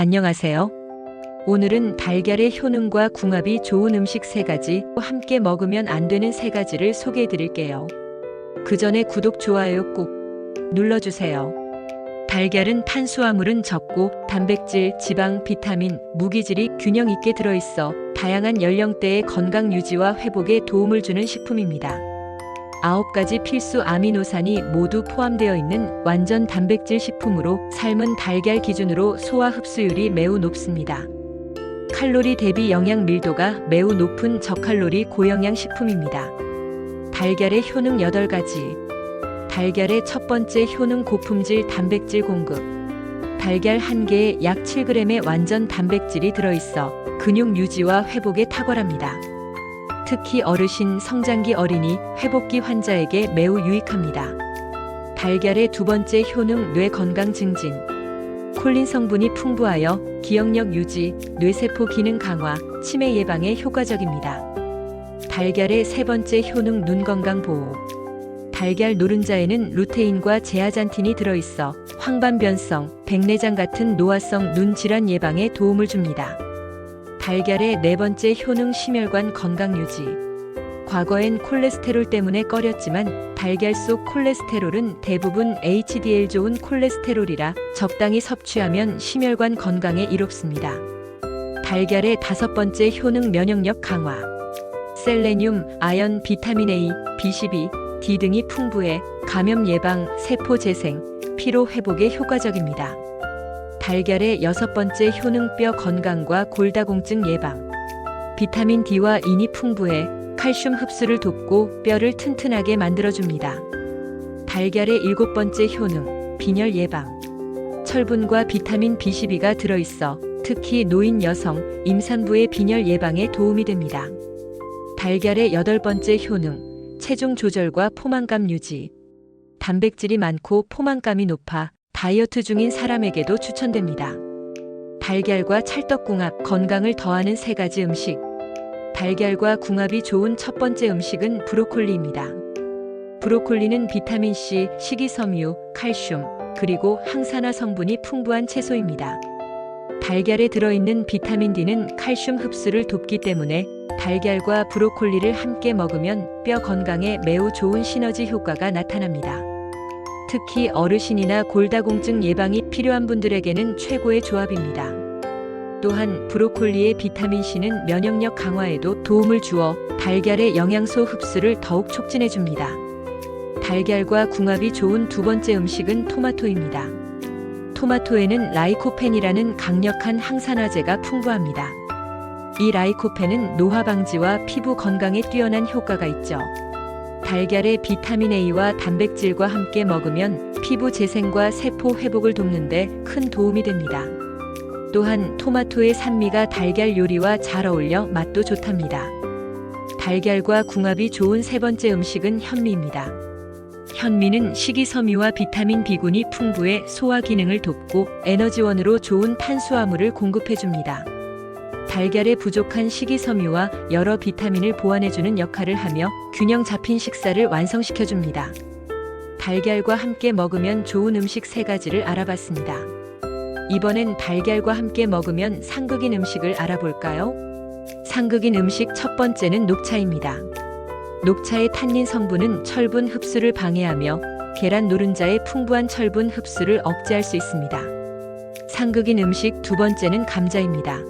안녕하세요. 오늘은 달걀의 효능과 궁합이 좋은 음식 세 가지, 함께 먹으면 안 되는 세 가지를 소개해 드릴게요. 그 전에 구독, 좋아요 꼭 눌러주세요. 달걀은 탄수화물은 적고 단백질, 지방, 비타민, 무기질이 균형 있게 들어있어 다양한 연령대의 건강 유지와 회복에 도움을 주는 식품입니다. 아홉 가지 필수 아미노산이 모두 포함되어 있는 완전 단백질 식품으로 삶은 달걀 기준으로 소화 흡수율이 매우 높습니다. 칼로리 대비 영양 밀도가 매우 높은 저칼로리 고영양 식품입니다. 달걀의 효능 8가지. 달걀의 첫 번째 효능 고품질 단백질 공급. 달걀 한 개에 약 7g의 완전 단백질이 들어있어 근육 유지와 회복에 탁월합니다. 특히 어르신, 성장기 어린이, 회복기 환자에게 매우 유익합니다. 달걀의 두 번째 효능 뇌 건강 증진. 콜린 성분이 풍부하여 기억력 유지, 뇌세포 기능 강화, 치매 예방에 효과적입니다. 달걀의 세 번째 효능 눈 건강 보호. 달걀 노른자에는 루테인과 제아잔틴이 들어있어 황반변성, 백내장 같은 노화성 눈 질환 예방에 도움을 줍니다. 달걀의 네 번째 효능 심혈관 건강 유지. 과거엔 콜레스테롤 때문에 꺼렸지만 달걀 속 콜레스테롤은 대부분 HDL 좋은 콜레스테롤이라 적당히 섭취하면 심혈관 건강에 이롭습니다. 달걀의 다섯 번째 효능 면역력 강화. 셀레늄, 아연, 비타민 A, B12, D 등이 풍부해 감염 예방, 세포 재생, 피로 회복에 효과적입니다. 달걀의 여섯 번째 효능 뼈 건강과 골다공증 예방. 비타민 D와 인이 풍부해 칼슘 흡수를 돕고 뼈를 튼튼하게 만들어줍니다. 달걀의 일곱 번째 효능, 빈혈 예방. 철분과 비타민 B12가 들어있어 특히 노인 여성, 임산부의 빈혈 예방에 도움이 됩니다. 달걀의 여덟 번째 효능, 체중 조절과 포만감 유지. 단백질이 많고 포만감이 높아 다이어트 중인 사람에게도 추천됩니다. 달걀과 찰떡궁합, 건강을 더하는 세 가지 음식. 달걀과 궁합이 좋은 첫 번째 음식은 브로콜리입니다. 브로콜리는 비타민C, 식이섬유, 칼슘, 그리고 항산화 성분이 풍부한 채소입니다. 달걀에 들어있는 비타민 D는 칼슘 흡수를 돕기 때문에 달걀과 브로콜리를 함께 먹으면 뼈 건강에 매우 좋은 시너지 효과가 나타납니다. 특히 어르신이나 골다공증 예방이 필요한 분들에게는 최고의 조합입니다. 또한 브로콜리의 비타민C는 면역력 강화에도 도움을 주어 달걀의 영양소 흡수를 더욱 촉진해 줍니다. 달걀과 궁합이 좋은 두 번째 음식은 토마토입니다. 토마토에는 라이코펜이라는 강력한 항산화제가 풍부합니다. 이 라이코펜은 노화 방지와 피부 건강에 뛰어난 효과가 있죠. 달걀의 비타민 A와 단백질과 함께 먹으면 피부 재생과 세포 회복을 돕는데 큰 도움이 됩니다. 또한 토마토의 산미가 달걀 요리와 잘 어울려 맛도 좋답니다. 달걀과 궁합이 좋은 세 번째 음식은 현미입니다. 현미는 식이섬유와 비타민 B군이 풍부해 소화 기능을 돕고 에너지원으로 좋은 탄수화물을 공급해줍니다. 달걀에 부족한 식이섬유와 여러 비타민을 보완해주는 역할을 하며 균형 잡힌 식사를 완성시켜줍니다. 달걀과 함께 먹으면 좋은 음식 세 가지를 알아봤습니다. 이번엔 달걀과 함께 먹으면 상극인 음식을 알아볼까요? 상극인 음식 첫 번째는 녹차입니다. 녹차의 탄닌 성분은 철분 흡수를 방해하며 계란 노른자의 풍부한 철분 흡수를 억제할 수 있습니다. 상극인 음식 두 번째는 감자입니다.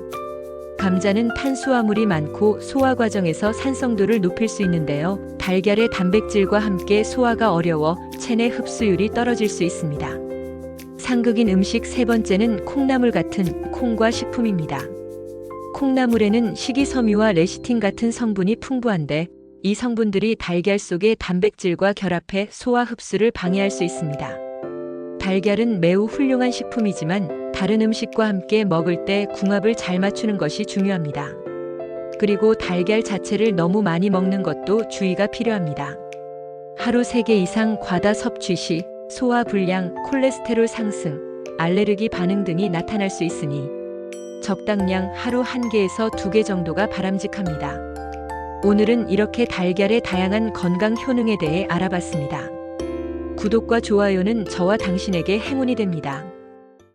감자는 탄수화물이 많고 소화 과정에서 산성도를 높일 수 있는데요. 달걀의 단백질과 함께 소화가 어려워 체내 흡수율이 떨어질 수 있습니다. 상극인 음식 세 번째는 콩나물 같은 콩과 식품입니다. 콩나물에는 식이섬유와 레시틴 같은 성분이 풍부한데 이 성분들이 달걀 속의 단백질과 결합해 소화 흡수를 방해할 수 있습니다. 달걀은 매우 훌륭한 식품이지만 다른 음식과 함께 먹을 때 궁합을 잘 맞추는 것이 중요합니다. 그리고 달걀 자체를 너무 많이 먹는 것도 주의가 필요합니다. 하루 3개 이상 과다 섭취 시 소화 불량, 콜레스테롤 상승, 알레르기 반응 등이 나타날 수 있으니 적당량 하루 1개에서 2개 정도가 바람직합니다. 오늘은 이렇게 달걀의 다양한 건강 효능에 대해 알아봤습니다. 구독과 좋아요는 저와 당신에게 행운이 됩니다.